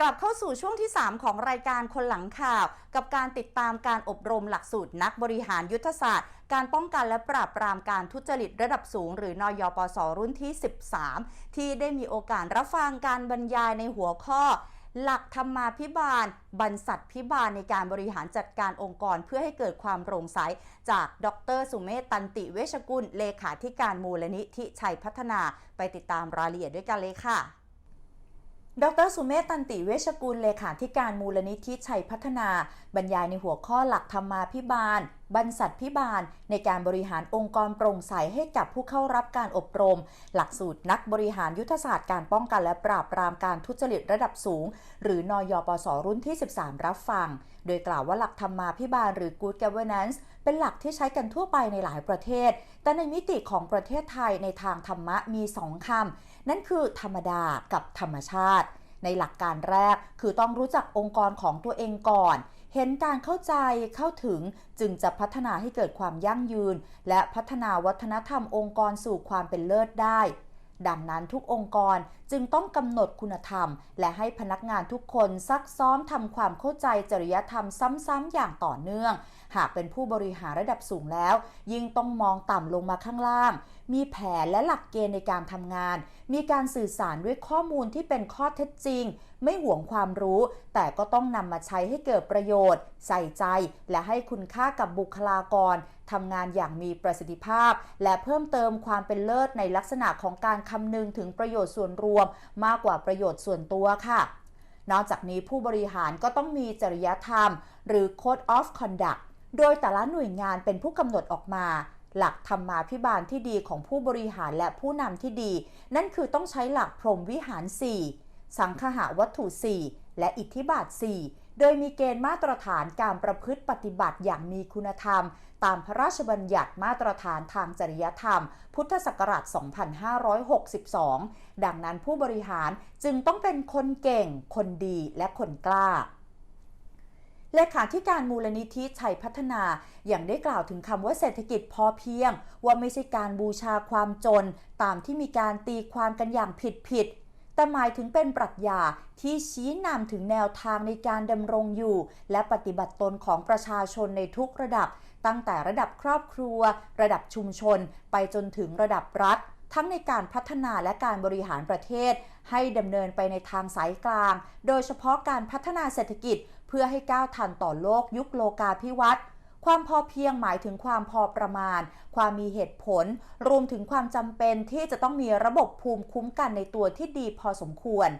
กลับเข้าสู่ช่วงที่ 3 ของรายการคนหลังข่าว กับการติดตามการอบรมหลักสูตรนักบริหารยุทธศาสตร์ การป้องกันและปราบปรามการทุจริตระดับสูง หรือนอยปสรุ่นที่ 13 ที่ได้มีโอกาสรับฟังการบรรยายในหัวข้อ หลักธรรมาภิบาล บรรษัทพิบาลในการบริหารจัดการองค์กรเพื่อให้เกิดความโปร่งใส จากดรสุเมธตันติเวชกุลเลขาธิการมูลนิธิชัยพัฒนา ไปติดตามรายละเอียดด้วยกันเลยค่ะ ดรสุเมธตันติเวชกุลเลขาธิการมูลนิธิชัยพัฒนา บรรยายในหัวข้อหลักธรรมาภิบาล บรรษัทพิบาล ในการบริหารองค์กรโปร่งใสให้กับผู้เข้ารับการอบรม หลักสูตรนักบริหารยุทธศาสตร์การป้องกันและปราบปรามการทุจริตระดับสูง หรือนอยปสรุ่นที่ 13 รับฟัง โดยกล่าวว่าหลักธรรมาภิบาลหรือ Good Governance เป็นหลักที่ใช้กันทั่วไปในหลายประเทศ แต่ในมิติของประเทศไทยในทางธรรมะมีสองคำ นั่นคือธรรมดากับธรรมชาติในหลักการแรกคือต้องรู้จักองค์กรของตัวเองก่อน เห็นการเข้าใจเข้าถึงจึงจะพัฒนาให้เกิดความยั่งยืน และพัฒนาวัฒนธรรมองค์กรสู่ความเป็นเลิศได้ ดังนั้นทุกองค์กรจึงต้องกำหนดคุณธรรม และให้พนักงานทุกคนซักซ้อมทำความเข้าใจจริยธรรมซ้ำๆอย่างต่อเนื่อง หากเป็นผู้บริหารระดับสูงแล้ว ยิ่งต้องมองต่ำลงมาข้างล่าง มีแผนและหลักเกณฑ์ในการทำงาน มีการสื่อสารด้วยข้อมูลที่เป็นข้อเท็จจริง ไม่หวงความรู้ แต่ก็ต้องนำมาใช้ให้เกิดประโยชน์ ใส่ใจ และให้คุณค่ากับบุคลากรทำงานอย่างมีประสิทธิภาพ และเพิ่มเติมความเป็นเลิศในลักษณะของการคำนึงถึงประโยชน์ส่วนรวม มากกว่าประโยชน์ส่วนตัวค่ะ นอกจากนี้ผู้บริหารก็ต้องมีจริยธรรม หรือ Code of Conduct โดยแต่ละหน่วยงานเป็นผู้กำหนดออกมา หลักธรรมาภิบาลที่ดีของผู้บริหารและผู้นำที่ดี นั่นคือต้องใช้หลักพรหมวิหาร 4 สังคหาวัตถุ 4 และอิทธิบาท 4 โดยมีเกณฑ์มาตรฐานการประพฤติปฏิบัติอย่างมีคุณธรรม ตามพระราชบัญญัติมาตรฐานทางจริยธรรม พุทธศักราช 2562 ดังนั้นผู้บริหารจึงต้องเป็นคนเก่ง คนดีและคนกล้า เลขาธิการมูลนิธิชัยพัฒนาอย่างได้กล่าวถึงคำว่าเศรษฐกิจพอเพียง ว่าไม่ใช่การบูชาความจน ตามที่มีการตีความกันอย่างผิดผิดๆแต่หมายถึงเป็นปรัชญาที่ชี้นำถึงแนวทางในการดำรงอยู่ และปฏิบัติตนของประชาชนในทุกระดับ ตั้งแต่ระดับครอบครัว ระดับชุมชน ไปจนถึงระดับรัฐ ทั้งในการพัฒนาและการบริหารประเทศ ให้ดำเนินไปในทางสายกลาง โดยเฉพาะการพัฒนาเศรษฐกิจ เพื่อให้ก้าวทันต่อโลกยุคโลกาภิวัตน์ความพอเพียงหมายถึงความพอประมาณ ความมีเหตุผล รวมถึงความจำเป็นที่จะต้องมีระบบภูมิคุ้มกันในตัวที่ดีพอสมควร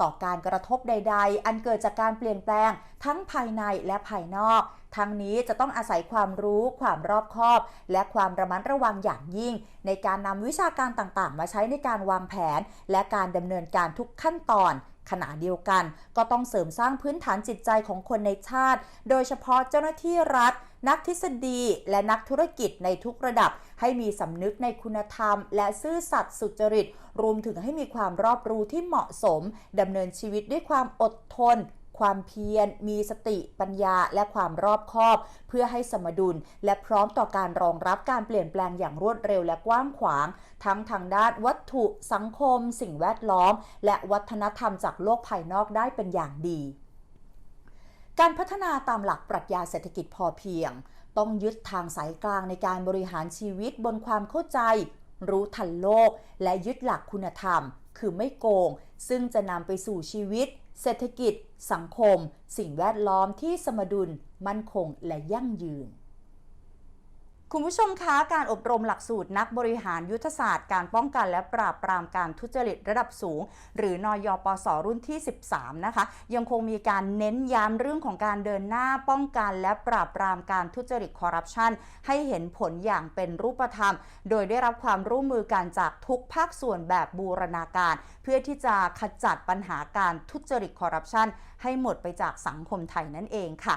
ต่อการกระทบใด ๆ อันเกิดจากการเปลี่ยนแปลง ทั้งภายในและภายนอก ทั้งนี้จะต้องอาศัยความรู้ ความรอบคอบ และความระมัดระวังอย่างยิ่ง ในการนำวิชาการต่างๆ มาใช้ในการวางแผน และการดำเนินการทุกขั้นตอน ขณะเดียวกัน ก็ต้องเสริมสร้างพื้นฐานจิตใจของคนในชาติ โดยเฉพาะเจ้าหน้าที่รัฐ นักทฤษฎี และนักธุรกิจในทุกระดับ ให้มีสำนึกในคุณธรรม และซื่อสัตย์สุจริต รวมถึงให้มีความรอบรู้ที่เหมาะสมดำเนินชีวิตด้วยความอดทน ความเพียร มีสติปัญญาและความรอบคอบ เพื่อให้สมดุล และพร้อมต่อการรองรับการเปลี่ยนแปลงอย่างรวดเร็วและกว้างขวาง ทั้งทางด้านวัตถุสังคม สิ่งแวดล้อม และวัฒนธรรมจากโลกภายนอกได้เป็นอย่างดี การพัฒนาตามหลักปรัชญาเศรษฐกิจพอเพียง ต้องยึดทางสายกลางในการบริหารชีวิตบนความเข้าใจ รู้ทันโลก และยึดหลักคุณธรรม คือไม่โกง ซึ่งจะนำไปสู่ชีวิต เศรษฐกิจ สังคม สิ่งแวดล้อมที่สมดุล มั่นคงและยั่งยืน คุณผู้ชมคะการอบรมหลักสูตรนักบริหารยุทธศาสตร์การป้องกันและปราบปรามการทุจริตระดับสูง หรือนอยปสรุ่นที่ 13 นะคะ ยังคงมีการเน้นย้ำเรื่องของการเดินหน้าป้องกันและปราบปรามการทุจริตคอร์รัปชันให้เห็นผลอย่างเป็นรูปธรรม โดยได้รับความร่วมมือกันจากทุกภาคส่วนแบบบูรณาการ เพื่อที่จะขจัดปัญหาการทุจริตคอร์รัปชันให้หมดไปจากสังคมไทยนั่นเองค่ะ